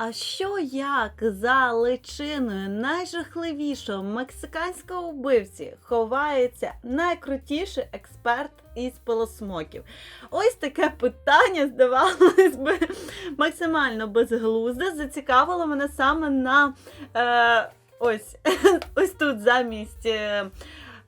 А що як за личиною найжахливішого мексиканського вбивці ховається найкрутіший експерт із пилосмоків? Ось таке питання, здавалось би, максимально безглузде, зацікавило мене саме на е, ось, ось тут замість. Е,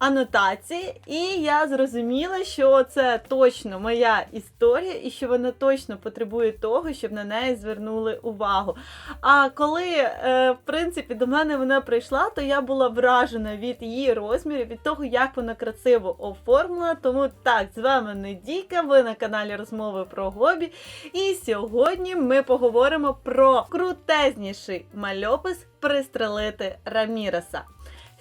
анотації, і я зрозуміла, що це точно моя історія, і що вона точно потребує того, щоб на неї звернули увагу. А коли, е, в принципі, до мене вона прийшла, то я була вражена від її розмірів, від того, як вона красиво оформлена. Тому так, з вами Недійка, ви на каналі Розмови про Гобі. І сьогодні ми поговоримо про крутезніший мальопис пристрелити Раміреса.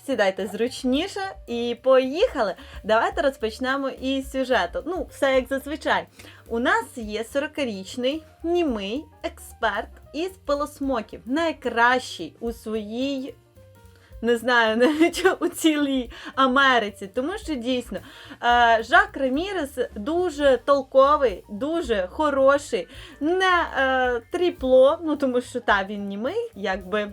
Сідайте зручніше і поїхали. Давайте розпочнемо із сюжету. Ну, все як зазвичай. У нас є 40-річний німий експерт із пилосмоків, найкращий у своїй. Не знаю, навіть у цілій Америці, тому що дійсно е, Жак Ремірес дуже толковий, дуже хороший, не е, тріпло, ну тому що та він німий, якби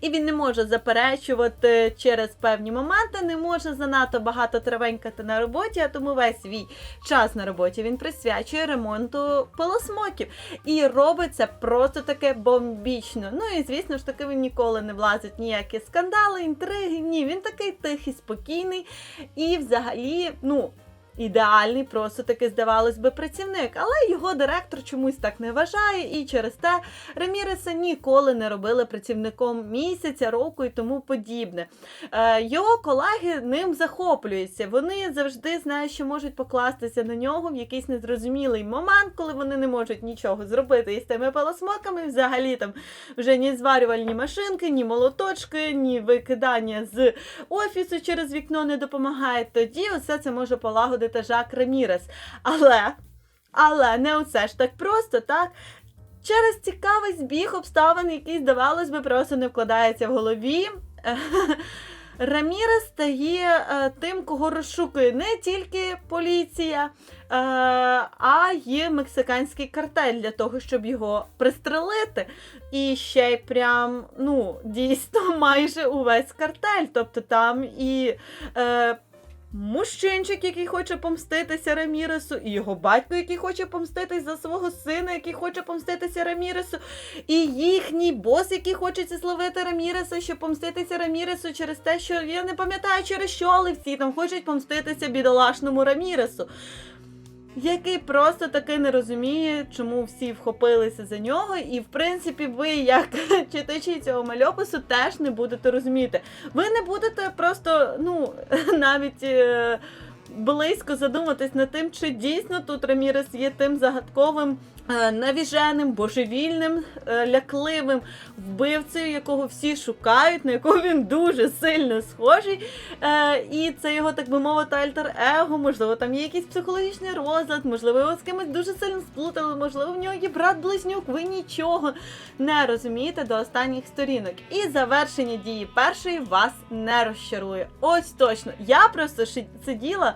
і він не може заперечувати через певні моменти, не може занадто багато травенькати на роботі, а тому весь свій час на роботі він присвячує ремонту полосмоків. І робить це просто таке бомбічно. Ну і звісно ж таки він ніколи не влазить ніякі скандали, інтриги. Ні, він такий тихий, спокійний і взагалі, ну ідеальний, просто таки, здавалось би, працівник. Але його директор чомусь так не вважає, і через те Реміреса ніколи не робили працівником місяця, року і тому подібне. Е, Його колеги ним захоплюються. Вони завжди знають, що можуть покластися на нього в якийсь незрозумілий момент, коли вони не можуть нічого зробити із тими палосмоками. Взагалі там вже ні зварювальні машинки, ні молоточки, ні викидання з офісу через вікно не допомагає. Тоді усе це може полагодити Жак Ремірес. Але, але не оце ж так просто, так? Через цікавий збіг обставин, який, здавалось би, просто не вкладається в голові. Рамірес стає е, тим, кого розшукує не тільки поліція, е, а й мексиканський картель для того, щоб його пристрелити. І ще й прям, ну, дійсно, майже увесь картель. Тобто там і. Мужчинчик, який хоче помститися Раміресу, і його батько, який хоче помститись за свого сина, який хоче помститися Раміресу, і їхній бос, який хоче зловити Раміреса, щоб помститися Раміресу через те, що я не пам'ятаю через що, але всі там хочуть помститися бідолашному Раміресу який просто таки не розуміє, чому всі вхопилися за нього. І, в принципі, ви, як читачі цього мальопису, теж не будете розуміти. Ви не будете просто, ну, навіть. Е близько задуматись над тим, чи дійсно тут Рамірес є тим загадковим, навіженим, божевільним, е, лякливим вбивцею, якого всі шукають, на якого він дуже сильно схожий. Е, і це його, так би мовити, альтер-его, можливо, там є якийсь психологічний розлад, можливо, його з кимось дуже сильно сплутали, можливо, в нього є брат-близнюк, ви нічого не розумієте до останніх сторінок. І завершення дії першої вас не розчарує. Ось точно. Я просто сиділа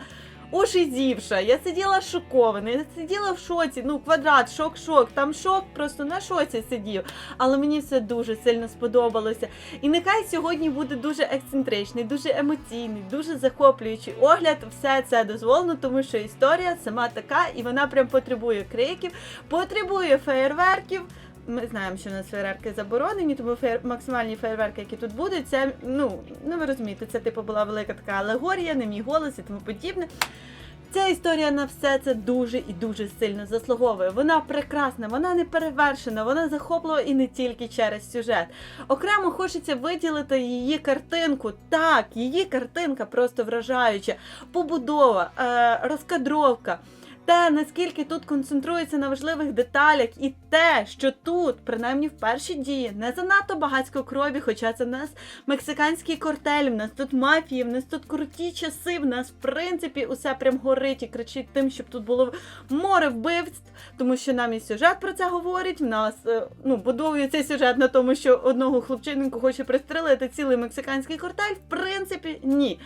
ошизівша. Я сиділа шокована, я сиділа в шоці. Ну, квадрат, шок-шок. Там шок просто на шоці сидів. Але мені все дуже сильно сподобалося. І нехай сьогодні буде дуже ексцентричний, дуже емоційний, дуже захоплюючий огляд. Все це дозволено, тому що історія сама така, і вона прям потребує криків, потребує феєрверків. Ми знаємо, що у нас фейерверки заборонені, тому феєр... максимальні фейерверки, які тут будуть, це, ну, ну ви розумієте, це типу була велика така алегорія, не мій голос і тому подібне. Ця історія на все це дуже і дуже сильно заслуговує. Вона прекрасна, вона не перевершена, вона захоплива і не тільки через сюжет. Окремо хочеться виділити її картинку. Так, її картинка просто вражаюча, побудова, е, розкадровка те, наскільки тут концентрується на важливих деталях, і те, що тут, принаймні в перші дії, не занадто багатько крові, хоча це в нас мексиканський кортель, в нас тут мафії, в нас тут круті часи, в нас, в принципі, усе прям горить і кричить тим, щоб тут було море вбивств, тому що нам і сюжет про це говорить. В нас е, ну, будує цей сюжет на тому, що одного хлопчинку хоче пристрелити цілий мексиканський кортель. В принципі, ні.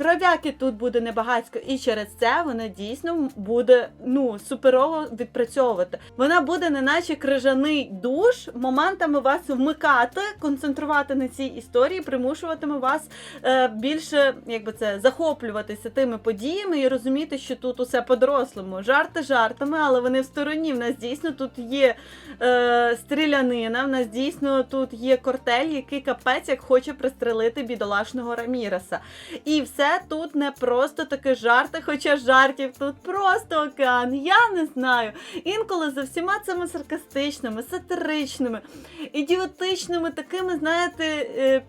Кров'яки тут буде небагацько, і через це вона дійсно буде ну суперово відпрацьовувати. Вона буде неначе крижаний душ, моментами вас вмикати, концентрувати на цій історії, примушуватиме вас е, більше, якби це захоплюватися тими подіями і розуміти, що тут усе по-дорослому. Жарти жартами, але вони в стороні. В нас дійсно тут є е, стрілянина, в нас дійсно тут є кортель, який капець як хоче пристрелити бідолашного Раміреса. І все тут не просто таке жарти, хоча жартів тут просто океан. Я не знаю. Інколи за всіма цими саркастичними, сатиричними, ідіотичними, такими, знаєте, е,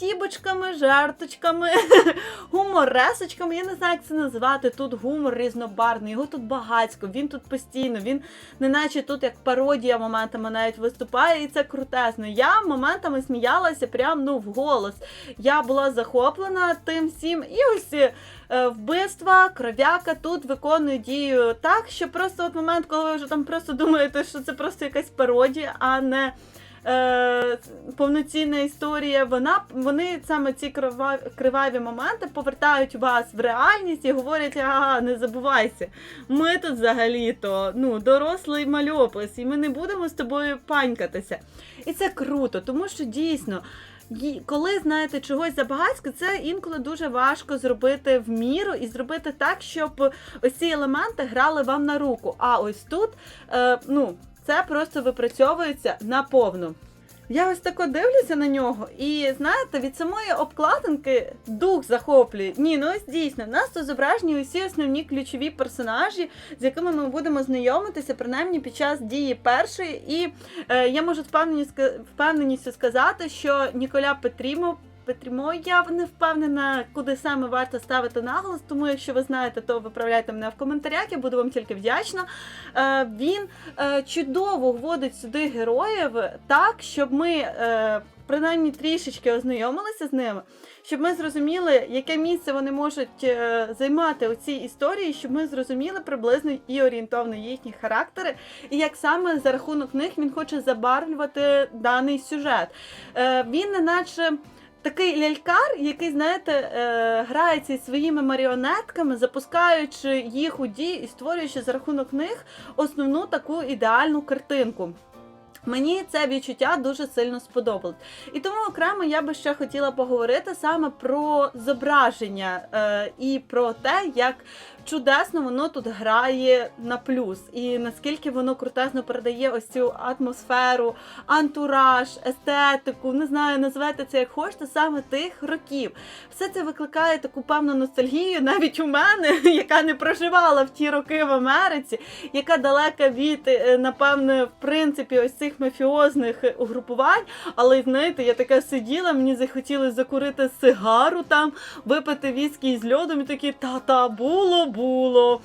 підстібочками, жарточками, гуморесочками. Я не знаю, як це назвати. Тут гумор різнобарний, його тут багацько, він тут постійно, він неначе тут як пародія моментами навіть виступає, і це крутезно. Я моментами сміялася прям ну вголос. Я була захоплена тим всім. І ось е, вбивства, кров'яка тут виконує дію так, що просто от момент, коли ви вже там просто думаєте, що це просто якась пародія, а не. Е, повноцінна історія, вона вони саме ці криваві, криваві моменти повертають вас в реальність і говорять: ага, не забувайся. Ми тут взагалі-то ну, дорослий мальопис, і ми не будемо з тобою панькатися. І це круто, тому що дійсно. Коли знаєте чогось забагацько, це інколи дуже важко зробити в міру і зробити так, щоб ось ці елементи грали вам на руку. А ось тут, е, ну, це просто випрацьовується наповну. Я ось тако дивлюся на нього, і знаєте, від самої обкладинки дух захоплює. Ні, ну ось дійсно, в нас тут зображені усі основні ключові персонажі, з якими ми будемо знайомитися, принаймні під час дії першої. І е, я можу впевненістю сказати, що Ніколя Петрімо. Петрімо, я не впевнена, куди саме варто ставити наголос, тому якщо ви знаєте, то виправляйте мене в коментарях, я буду вам тільки вдячна. Е, він е, чудово вводить сюди героїв так, щоб ми е, принаймні трішечки ознайомилися з ними, щоб ми зрозуміли, яке місце вони можуть займати у цій історії, щоб ми зрозуміли приблизно і орієнтовно їхні характери, і як саме за рахунок них він хоче забарвлювати даний сюжет. Він неначе. Такий лялькар, який, знаєте, е, грається із своїми маріонетками, запускаючи їх у дії і створюючи за рахунок них основну таку ідеальну картинку. Мені це відчуття дуже сильно сподобалось. І тому окремо я би ще хотіла поговорити саме про зображення е, і про те, як чудесно воно тут грає на плюс, і наскільки воно крутезно передає ось цю атмосферу, антураж, естетику, не знаю, називайте це як хочете, саме тих років. Все це викликає таку певну ностальгію, навіть у мене, яка не проживала в ті роки в Америці, яка далека від, е, напевне, в принципі, ось цих мафіозних угрупувань. Але знаєте, я така сиділа, мені захотілося закурити сигару там, випити віскі з льодом і такі та-та, було, було.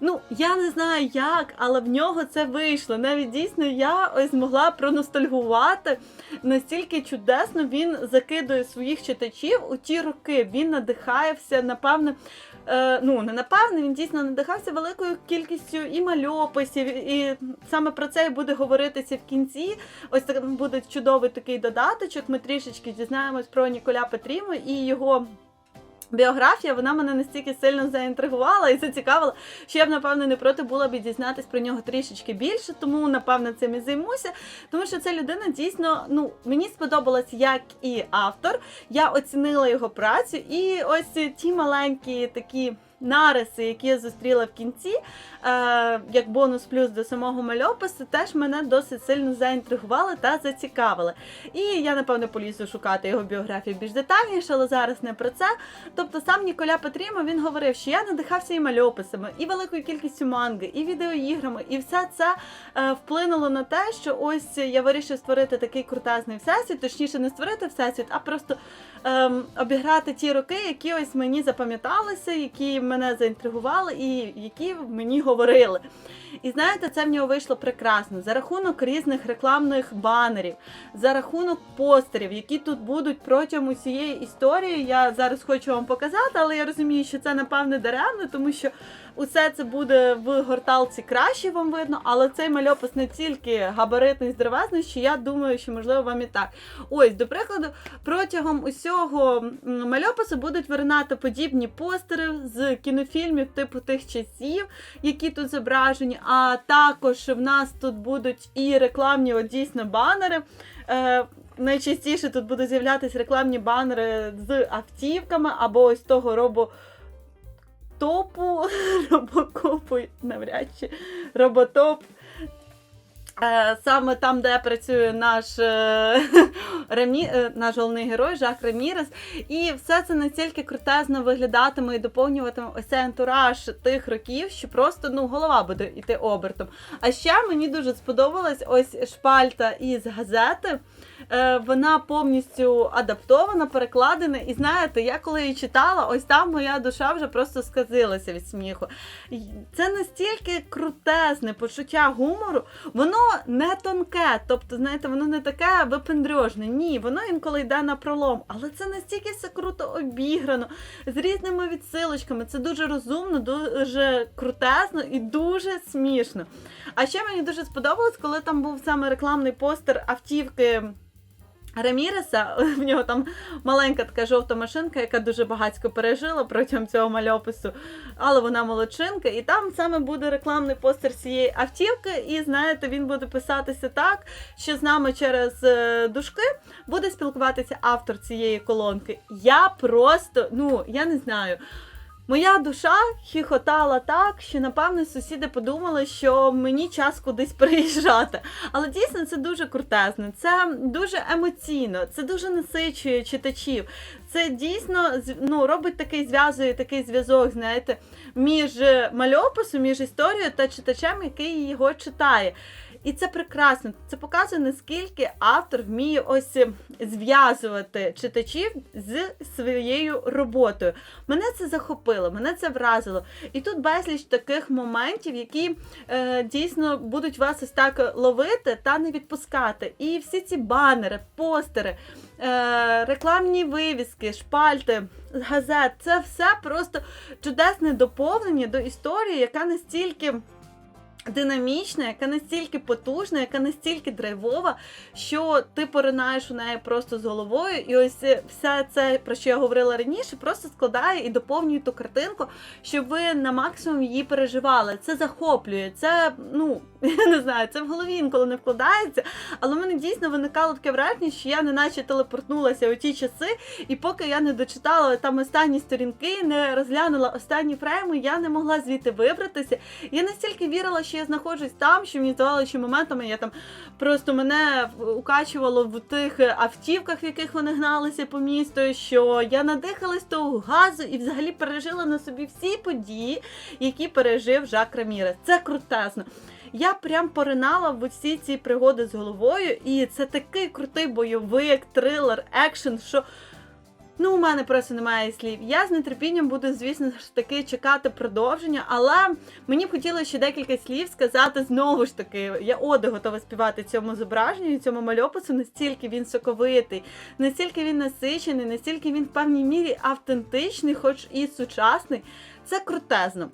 Ну, я не знаю як, але в нього це вийшло. Навіть дійсно я ось змогла проностальгувати. Настільки чудесно він закидує своїх читачів у ті роки. Він надихається, напевне. Е, ну, не напевне, він дійсно надихався великою кількістю і мальописів, і саме про це і буде говоритися в кінці. Ось так буде чудовий такий додаточок. Ми трішечки дізнаємось про Ніколя Петріму і його. Біографія вона мене настільки сильно заінтригувала і зацікавила, що я б напевно не проти була б дізнатись про нього трішечки більше, тому напевно цим і займуся. Тому що ця людина дійсно ну мені сподобалась як і автор. Я оцінила його працю, і ось ті маленькі такі. Нариси, які я зустріла в кінці, е, як бонус плюс до самого мальопису, теж мене досить сильно заінтригували та зацікавили. І я, напевно, полізу шукати його біографію більш детальніше, але зараз не про це. Тобто сам Ніколя Петрімо він говорив, що я надихався і мальописами, і великою кількістю манги, і відеоіграми, і все це е, вплинуло на те, що ось я вирішив створити такий крутезний всесвіт, точніше, не створити всесвіт, а просто ем, обіграти ті роки, які ось мені запам'яталися, які мене заінтригували і які мені говорили. І знаєте, це в нього вийшло прекрасно за рахунок різних рекламних банерів, за рахунок постерів, які тут будуть протягом усієї історії. Я зараз хочу вам показати, але я розумію, що це напевне даремно, тому що усе це буде в горталці краще вам видно, але цей мальопис не тільки габаритний здоровезний, що я думаю, що можливо вам і так. Ось, до прикладу, протягом усього мальопису будуть виринати подібні постери з кінофільмів типу тих часів, які тут зображені. А також в нас тут будуть і рекламні от, дійсно банери. Е, найчастіше тут будуть з'являтися рекламні банери з автівками або ось того робо. Топу, робокопу, навряд чи роботоп. Е, Саме там, де працює наш, е, Ремі, е, наш головний герой Жак Ремірес. І все це настільки крутезно виглядатиме і доповнюватиме ось цей антураж тих років, що просто ну, голова буде йти обертом. А ще мені дуже сподобалась ось шпальта із газети. Е, Вона повністю адаптована, перекладена. І знаєте, я коли її читала, ось там моя душа вже просто сказилася від сміху. Це настільки крутезне почуття гумору, воно не тонке, тобто, знаєте, воно не таке випендрьожне. Ні, воно інколи йде на пролом, але це настільки все круто обіграно, з різними відсилочками. Це дуже розумно, дуже крутезно і дуже смішно. А ще мені дуже сподобалось, коли там був саме рекламний постер автівки. Реміреса, в нього там маленька така жовта машинка, яка дуже багатько пережила протягом цього мальопису, але вона молодчинка, і там саме буде рекламний постер цієї автівки, і знаєте, він буде писатися так, що з нами через е, дужки буде спілкуватися автор цієї колонки. Я просто, ну я не знаю. Моя душа хіхотала так, що напевно сусіди подумали, що мені час кудись приїжджати. Але дійсно це дуже крутезно, це дуже емоційно, це дуже насичує читачів. Це дійсно ну, робить такий зв'язує такий зв'язок, знаєте, між мальописом, між історією та читачем, який його читає. І це прекрасно. Це показує, наскільки автор вміє ось зв'язувати читачів з своєю роботою. Мене це захопило, мене це вразило. І тут безліч таких моментів, які е, дійсно будуть вас ось так ловити та не відпускати. І всі ці банери, постери, е, рекламні вивіски, шпальти, газет це все просто чудесне доповнення до історії, яка настільки. Динамічна, яка настільки потужна, яка настільки драйвова, що ти поринаєш у неї просто з головою, і ось е, все це, про що я говорила раніше, просто складає і доповнює ту картинку, щоб ви на максимум її переживали. Це захоплює, це ну я не знаю, це в голові інколи не вкладається. Але в мене дійсно виникало таке враження, що я неначе телепортнулася у ті часи, і поки я не дочитала там останні сторінки, не розглянула останні фрейми, я не могла звідти вибратися. Я настільки вірила, що я знаходжусь там, що мені здавалося, що моментами я там просто мене укачувало в тих автівках, в яких вони гналися по місту, що я надихалась того газу і взагалі пережила на собі всі події, які пережив Жак Рамірес. Це крутезно. Я прям поринала в усі ці пригоди з головою, і це такий крутий бойовик, трилер, екшен, що ну у мене просто немає слів. Я з нетерпінням буду, звісно ж таки, чекати продовження, але мені б хотілося ще декілька слів сказати знову ж таки. Я оди готова співати цьому зображенню, цьому мальопису, настільки він соковитий, настільки він насичений, настільки він в певній мірі автентичний, хоч і сучасний. Це крутезно.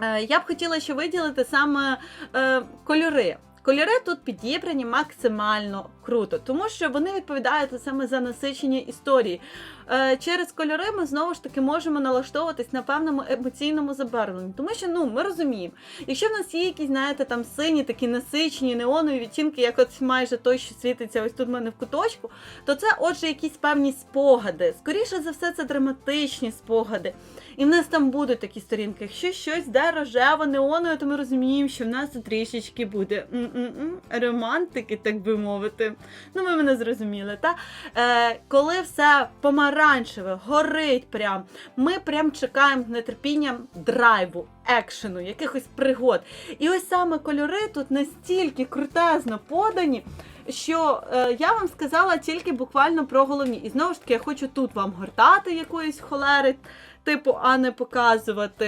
Е, Я б хотіла ще виділити саме е, кольори. Кольори тут підібрані максимально круто, тому що вони відповідають саме за насичення історії. Е, через кольори ми знову ж таки можемо налаштовуватись на певному емоційному забарвленні. Тому що ну ми розуміємо, якщо в нас є якісь, знаєте, там сині, такі насичені, неонові відтінки, як от майже той, що світиться ось тут в мене в куточку, то це, отже, якісь певні спогади. Скоріше за все, це драматичні спогади. І в нас там будуть такі сторінки. Якщо щось де рожево, неонове, то ми розуміємо, що в нас тут трішечки буде м-м-м, романтики, так би мовити. Ну, ви мене зрозуміли, та? Е, коли все помаранчеве, горить прям, ми прям чекаємо з нетерпінням драйву, екшену, якихось пригод. І ось саме кольори тут настільки крутезно подані. Що е, я вам сказала тільки буквально про головні. І знову ж таки, я хочу тут вам гортати якоїсь холери типу, а не показувати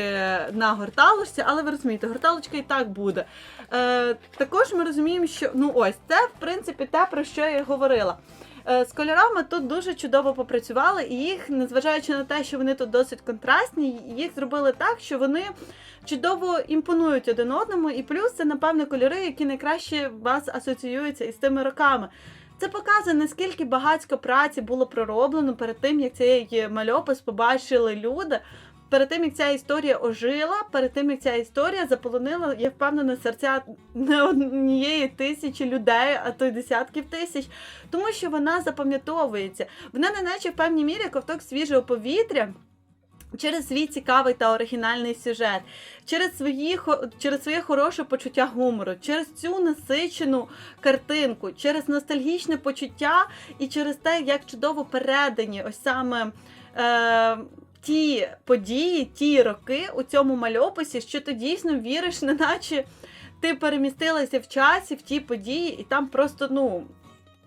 на горталочці, але ви розумієте, горталочка і так буде. Е, також ми розуміємо, що ну ось це в принципі те, про що я й говорила. Е, З кольорами тут дуже чудово попрацювали, і їх, незважаючи на те, що вони тут досить контрастні, їх зробили так, що вони чудово імпонують один одному. І плюс це, напевне, кольори, які найкраще вас асоціюються із тими роками. Це показує, наскільки багатько праці було пророблено перед тим, як цей мальопис побачили люди. Перед тим, як ця історія ожила, перед тим, як ця історія заполонила, я впевнена, серця не однієї тисячі людей, а то й десятків тисяч, тому що вона запам'ятовується. Вона не наче в певній мірі ковток свіжого повітря. Через свій цікавий та оригінальний сюжет, через свої, через своє хороше почуття гумору, через цю насичену картинку, через ностальгічне почуття і через те, як чудово передані ось саме е, ті події, ті роки у цьому мальописі, що ти дійсно віриш, неначе ти перемістилася в часі, в ті події, і там просто ну.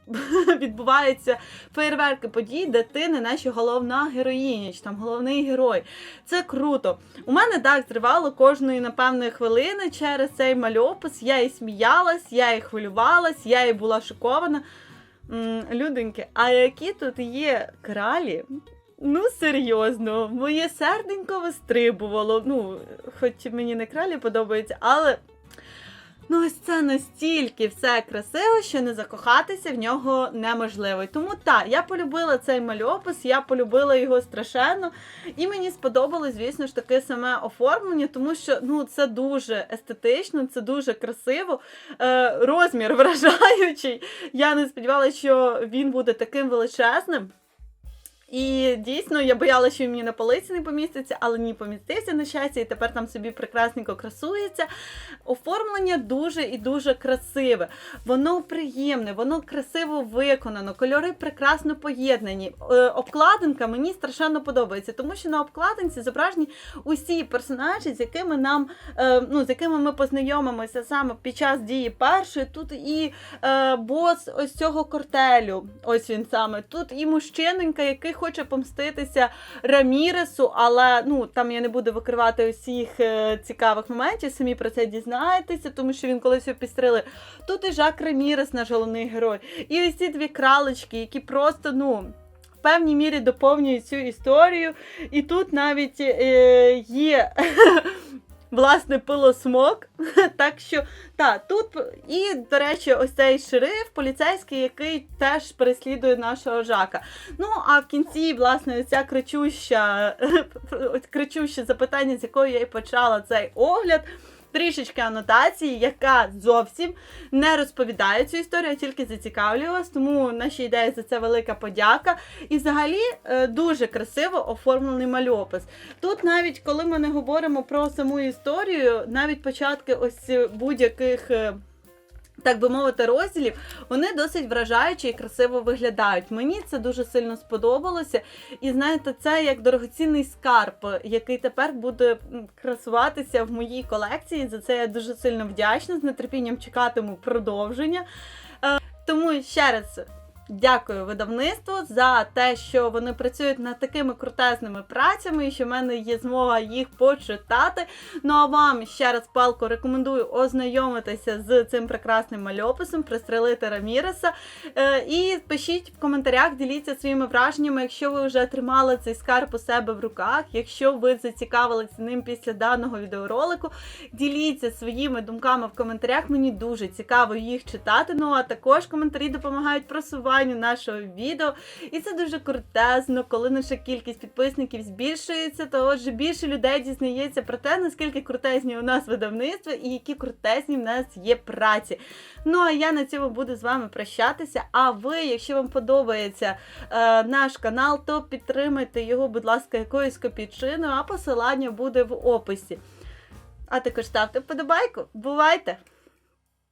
Відбуваються фейерверки подій, де ти не наче головна героїня, чи там головний герой. Це круто. У мене так зривало кожної, напевне, хвилини через цей мальопис. Я і сміялась, я і хвилювалась, я і була шокована. Люденьки, а які тут є кралі? Ну, серйозно, моє серденько вистрибувало. Ну, хоч мені не кралі подобається, але. Ну, ось це настільки все красиво, що не закохатися в нього неможливо. Тому так, я полюбила цей мальопис, я полюбила його страшенно. І мені сподобалось, звісно ж, таке саме оформлення, тому що ну, це дуже естетично, це дуже красиво. Е, розмір вражаючий. Я не сподівалася, що він буде таким величезним. І дійсно я боялася, що мені на полиці не поміститься, але ні, помістився на щастя, і тепер там собі прекрасненько красується. Оформлення дуже і дуже красиве. Воно приємне, воно красиво виконано, кольори прекрасно поєднані. Е, обкладинка мені страшенно подобається, тому що на обкладинці зображені усі персонажі, з якими нам е, ну, з якими ми познайомимося саме під час дії першої. Тут і е, бос ось цього кортелю, ось він саме. Тут і мужчиненька, який хоче помститися Раміресу, але ну там я не буду викривати усіх е, цікавих моментів, самі про це дізнаєтеся, тому що він колись його підстрелив. Тут і Жак Рамірес, наш головний герой. І ось ці дві кралечки, які просто, ну. В певній мірі доповнюють цю історію, і тут навіть е, є власне пилосмок. так що та тут і, до речі, ось цей шериф, поліцейський, який теж переслідує нашого жака. Ну а в кінці, власне, ця кричуща, кричуще запитання, з якої я і почала цей огляд. Трішечки анотації, яка зовсім не розповідає цю історію, а тільки зацікавлює вас. Тому нашій ідеї за це велика подяка. І взагалі е, дуже красиво оформлений мальопис. Тут навіть коли ми не говоримо про саму історію, навіть початки ось будь-яких. Так би мовити, розділів, вони досить вражаючі і красиво виглядають. Мені це дуже сильно сподобалося. І знаєте, це як дорогоцінний скарб, який тепер буде красуватися в моїй колекції. За це я дуже сильно вдячна. З нетерпінням чекатиму продовження. Е, Тому ще раз. Дякую видавництву за те, що вони працюють над такими крутезними працями, і що в мене є змога їх почитати. Ну а вам ще раз палко рекомендую ознайомитися з цим прекрасним мальописом, пристрелити Раміреса. Е, і пишіть в коментарях, діліться своїми враженнями, якщо ви вже тримали цей скарб у себе в руках, якщо ви зацікавилися ним після даного відеоролику, діліться своїми думками в коментарях. Мені дуже цікаво їх читати. Ну а також коментарі допомагають просуванню нашого відео. І це дуже крутезно, коли наша кількість підписників збільшується, то отже більше людей дізнається про те, наскільки крутезні у нас видавництва і які крутезні в нас є праці. Ну а я на цьому буду з вами прощатися. А ви, якщо вам подобається е, наш канал, то підтримайте його, будь ласка, якоюсь копійчиною, а посилання буде в описі. А також ставте вподобайку. Бувайте!